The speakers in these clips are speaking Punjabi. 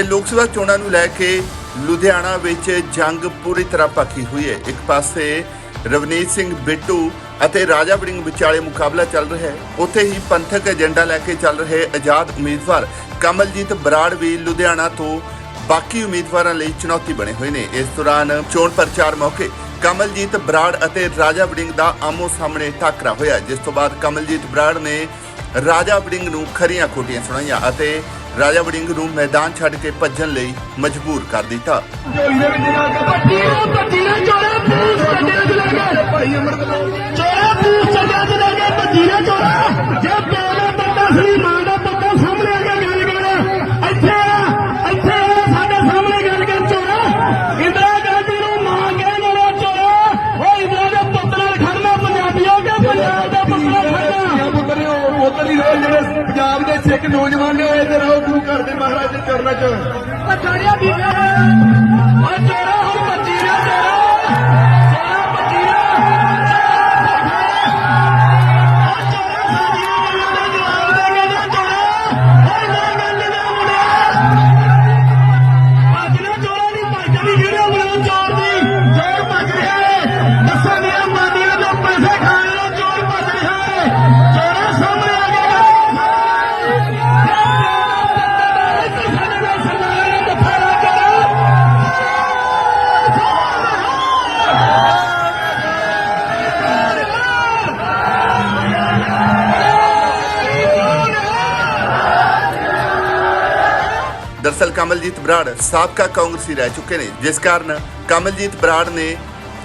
ਲੋਕ ਸਭਾ ਚੋਣਾਂ ਨੂੰ ਲੈ ਕੇ ਲੁਧਿਆਣਾ ਵਿੱਚ ਜੰਗ ਪੂਰੀ ਤਰ੍ਹਾਂ ਪੱਕੀ ਹੋਈ ਹੈ। ਇੱਕ ਪਾਸੇ ਰਵਨੀਤ ਸਿੰਘ ਬਿੱਟੂ ਅਤੇ ਰਾਜਾ ਵੜਿੰਗ ਵਿਚਾਲੇ ਮੁਕਾਬਲਾ ਚੱਲ ਰਿਹਾ ਹੈ। ਉੱਥੇ ਹੀ ਪੰਥਕ ਏਜੰਡਾ ਲੈ ਕੇ ਚੱਲ ਰਹੇ ਆਜ਼ਾਦ ਉਮੀਦਵਾਰ ਕਮਲਜੀਤ ਬਰਾੜ ਵੀ ਲੁਧਿਆਣਾ ਤੋਂ ਬਾਕੀ ਉਮੀਦਵਾਰਾਂ ਲਈ ਚੁਣੌਤੀ ਬਣੇ ਹੋਏ ਨੇ। ਇਸ ਦੌਰਾਨ ਚੋਣ ਪ੍ਰਚਾਰ ਮੌਕੇ ਕਮਲਜੀਤ ਬਰਾੜ ਅਤੇ ਰਾਜਾ ਵੜਿੰਗ ਦਾ ਆਮੋ ਸਾਹਮਣੇ ਟਾਕਰਾ ਹੋਇਆ, ਜਿਸ ਤੋਂ ਬਾਅਦ ਕਮਲਜੀਤ ਬਰਾੜ ਨੇ ਰਾਜਾ ਵੜਿੰਗ ਨੂੰ ਖਰੀਆਂ ਖੋਟੀਆਂ ਸੁਣਾਈਆਂ ਅਤੇ ਰਾਜਾ ਵੜਿੰਗ ਨੂੰ ਮੈਦਾਨ ਛੱਡ ਕੇ ਭੱਜਣ ਲਈ ਮਜਬੂਰ ਕਰ ਦਿੱਤਾ। ਚੋਰਾ ਪੂਸ ਕੱਢਿਆ ਚ ਲੱਗੇ ਭਾਈ ਅਮਰਤ ਚੋਰਾ। ਜੇ ਪਿਆਰਾ ਪੱਟਾ ਸਹੀ ਮਾਂ ਦਾ ਪੱਟਾ ਸਾਹਮਣੇ ਆ ਕੇ ਗੱਲ ਕਰ ਇੱਥੇ ਆ ਇੱਥੇ ਆ ਸਾਡੇ ਸਾਹਮਣੇ ਗੱਲ ਕਰ ਚੋਰਾ ਇੰਦਰਾ ਗਾਂਧੀ ਨੂੰ ਮਾਂ ਕਹਿ ਦੇਣਾ ਚੋਰਾ ਉਹ ਇੰਦਰਾ ਦੇ ਪੁੱਤ ਨਾਲ ਖੜਨਾ ਪੰਜਾਬੀਓ ਕੇ ਪੰਜਾਬ ਦਾ ਪੁੱਤ ਨਾਲ ਖੜਨਾ ਪੁੱਤਰੇ ਹੋਰ ਉਧਰ ਹੀ ਰਹੋ ਜਿਹੜੇ ਪੰਜਾਬ ਦੇ ਸਿੱਖ ਨੌਜਵਾਨ ਨੇ ਇੱਧਰ ਆਓ ਗੁਰੂ ਘਰ ਦੇ ਮਹਾਰਾਜ ਦੇ ਚਰਨਾਂ 'ਚ ਦਰਸਲ ਕਮਲਜੀਤ ਬਰਾੜ ਸਾਬਕਾ ਕਾਂਗਰਸੀ ਰਹਿ ਚੁੱਕੇ ਨੇ, ਜਿਸ ਕਾਰਨ ਕਮਲਜੀਤ ਬਰਾੜ ਨੇ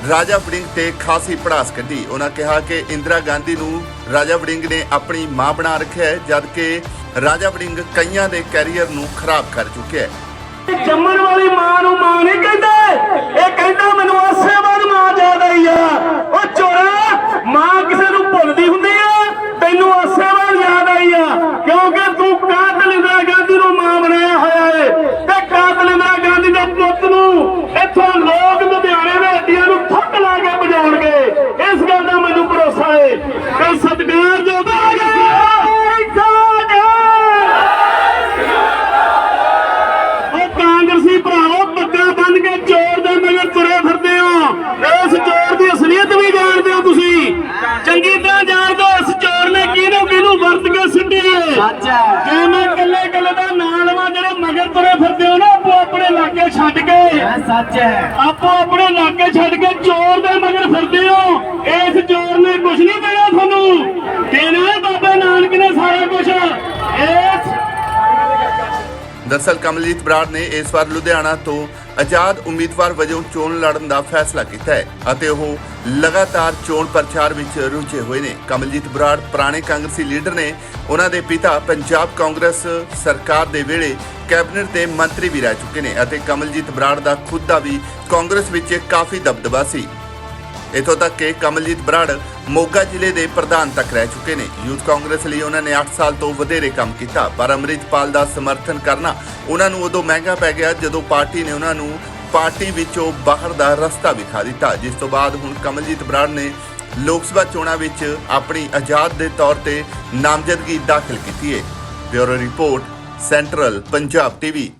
ਰਾਜਾ ਵੜਿੰਗ ਤੇ ਖਾਸੀ ਪੜਾਸ ਕੱਢੀ। ਉਹਨਾਂ ਕਿਹਾ ਕਿ ਇੰਦਰਾ ਗਾਂਧੀ ਨੂੰ ਰਾਜਾ ਵੜਿੰਗ ਨੇ ਆਪਣੀ ਮਾਂ ਬਣਾ ਰੱਖਿਆ ਹੈ, ਜਦਕਿ ਰਾਜਾ ਵੜਿੰਗ ਕਈਆਂ ਦੇ ਕੈਰੀਅਰ ਨੂੰ ਖਰਾਬ ਕਰ ਚੁੱਕਿਆ ਹੈ। ਜੰਮਣ ਵਾਲੀ ਮਾਂ ਨੂੰ ਮਾਂ ਨਹੀਂ ਕਹਿੰਦੇ। ਇਹ ਕਹਿੰਦਾ, ਮੈਨੂੰ ਆਸੇ ਮਾਂ ਯਾਦ ਆਈ ਆ। ਉਹ ਚੋਰਾ, ਮਾਂ ਕਿਸੇ ਨੂੰ ਭੁੱਲਦੀ ਹੁੰਦੀ ਆ। ਤੈਨੂੰ ਆਸੇ ਯਾਦ ਆਈ ਆ। ਕਿਉਂਕਿ ਤੂੰ ਕਾਤਲ ਇੰਦਰਾ ਗਾਂਧੀ ਨੂੰ ਮਾਂ ਬਣਾਇਆ। ਏ ਤੇ ਕਾਤਲ ਇੰਦਰਾ ਗਾਂਧੀ ਦੇ ਪੁੱਤ ਨੂੰ ਇੱਥੋਂ ਲੋਕ ਲੁਧਿਆਣੇ ਦੇ ਹੱਡੀਆਂ ਨੂੰ ਥੱਕ ਲਾ ਕੇ ਵਜਾਉਣਗੇ ਇਸ ਗੱਲ ਦਾ ਮੈਨੂੰ ਭਰੋਸਾ ਏ ਕਿ ਸਤਿਕਾਰ ਜੋ ਕਾਂਗਰਸੀ ਭਰਾਵੋ ਪੱਗਾਂ ਬੰਨ ਕੇ ਚੋਰ ਦੇ ਮਗਰ ਤੁਰੇ ਫਿਰਦੇ ਹੋ। ਇਸ ਚੋਰ ਦੀ ਅਸਲੀਅਤ ਵੀ ਜਾਣਦੇ ਹੋ ਤੁਸੀਂ। ਚੰਗੀ ਤਰ੍ਹਾਂ ਜਾਣਦੇ ਹੋ ਇਸ ਚੋਰ ਨੇ ਕਿਹਨੂੰ ਕਿਹਨੂੰ ਵਰਤ ਕੇ ਸਿੱਟਿਆ ਸੱਚ ਹੈ ਜੇ ਮੈਂ ਕੱਲੇ ਕੱਲੇ ਦਾ ਨਾਂ ਲਵਾਂ ਜਿਹੜੇ ਮਗਰ ਤੁਰੇ ਫਿਰਦੇ ਹੋ ਨਾ ਆਪੋ ਆਪਣੇ ਇਲਾਕੇ ਸੱਚ ਹੈ। ਆਪੋ ਆਪਣੇ ਇਲਾਕੇ ਛੱਡ ਕੇ ਚੋਰ ਦੇ ਮਗਰ ਫਿਰਦੇ ਹੋ। ਇਸ ਚੋਰ ਨੇ ਕੁਝ ਨਹੀਂ ਦੇਣਾ ਤੁਹਾਨੂੰ। ਦੇਣਾ ਬਾਬਾ ਨਾਨਕ ਨੇ ਸਾਰਾ ਕੁਝ ਇਸ ਦਰਸਲ ਕਮਲਜੀਤ ਬਰਾੜ ਨੇ ਇਸ ਵਾਰ ਲੁਧਿਆਣਾ ਤੋਂ ਆਜ਼ਾਦ ਉਮੀਦਵਾਰ ਵਜੋਂ ਚੋਣ ਲੜਨ ਦਾ ਫੈਸਲਾ ਕੀਤਾ ਹੈ ਅਤੇ ਉਹ ਲਗਾਤਾਰ ਚੋਣ ਪ੍ਰਚਾਰ ਵਿੱਚ ਰੁੱਝੇ ਹੋਏ ਨੇ। ਕਮਲਜੀਤ ਬਰਾੜ, ਪੁਰਾਣੇ ਕਾਂਗਰਸੀ ਲੀਡਰ ਨੇ ਉਹਨਾਂ ਦੇ ਪਿਤਾ ਪੰਜਾਬ ਕਾਂਗਰਸ ਸਰਕਾਰ ਦੇ ਵੇਲੇ ਕੈਬਨਿਟ ਦੇ ਮੰਤਰੀ ਵੀ ਰਹਿ ਚੁੱਕੇ ਨੇ ਅਤੇ ਕਮਲਜੀਤ ਬਰਾੜ ਦਾ ਖੁਦ ਦਾ ਵੀ ਕਾਂਗਰਸ ਵਿੱਚ ਕਾਫੀ ਦਬਦਬਾ ਸੀ। ਇਥੋਂ ਤੱਕ ਕਿ ਕਮਲਜੀਤ ਬਰਾੜ ਮੋਗਾ ਜ਼ਿਲ੍ਹੇ ਦੇ ਪ੍ਰਧਾਨ ਤੱਕ ਰਹਿ ਚੁੱਕੇ ਨੇ। ਯੂਥ ਕਾਂਗਰਸ ਲਈ ਉਹਨਾਂ ਨੇ 8 ਸਾਲ ਤੋਂ ਵਧੇਰੇ ਕੰਮ ਕੀਤਾ, ਪਰ ਅੰਮ੍ਰਿਤਪਾਲ ਦਾ ਸਮਰਥਨ ਕਰਨਾ ਉਹਨਾਂ ਨੂੰ ਉਦੋਂ ਮਹਿੰਗਾ ਪੈ ਗਿਆ ਜਦੋਂ ਪਾਰਟੀ ਨੇ ਉਹਨਾਂ ਨੂੰ ਪਾਰਟੀ ਵਿੱਚੋਂ ਬਾਹਰ ਦਾ ਰਸਤਾ ਵਿਖਾ ਦਿੱਤਾ। ਜਿਸ ਤੋਂ ਬਾਅਦ ਹੁਣ ਕਮਲਜੀਤ ਬਰਾੜ ਨੇ ਲੋਕ ਸਭਾ ਚੋਣਾਂ ਵਿੱਚ ਆਪਣੀ ਆਜ਼ਾਦ ਦੇ ਤੌਰ ਤੇ ਨਾਮਜ਼ਦਗੀ ਦਾਖਲ ਕੀਤੀ ਹੈ। Bureau report, Central Punjab TV.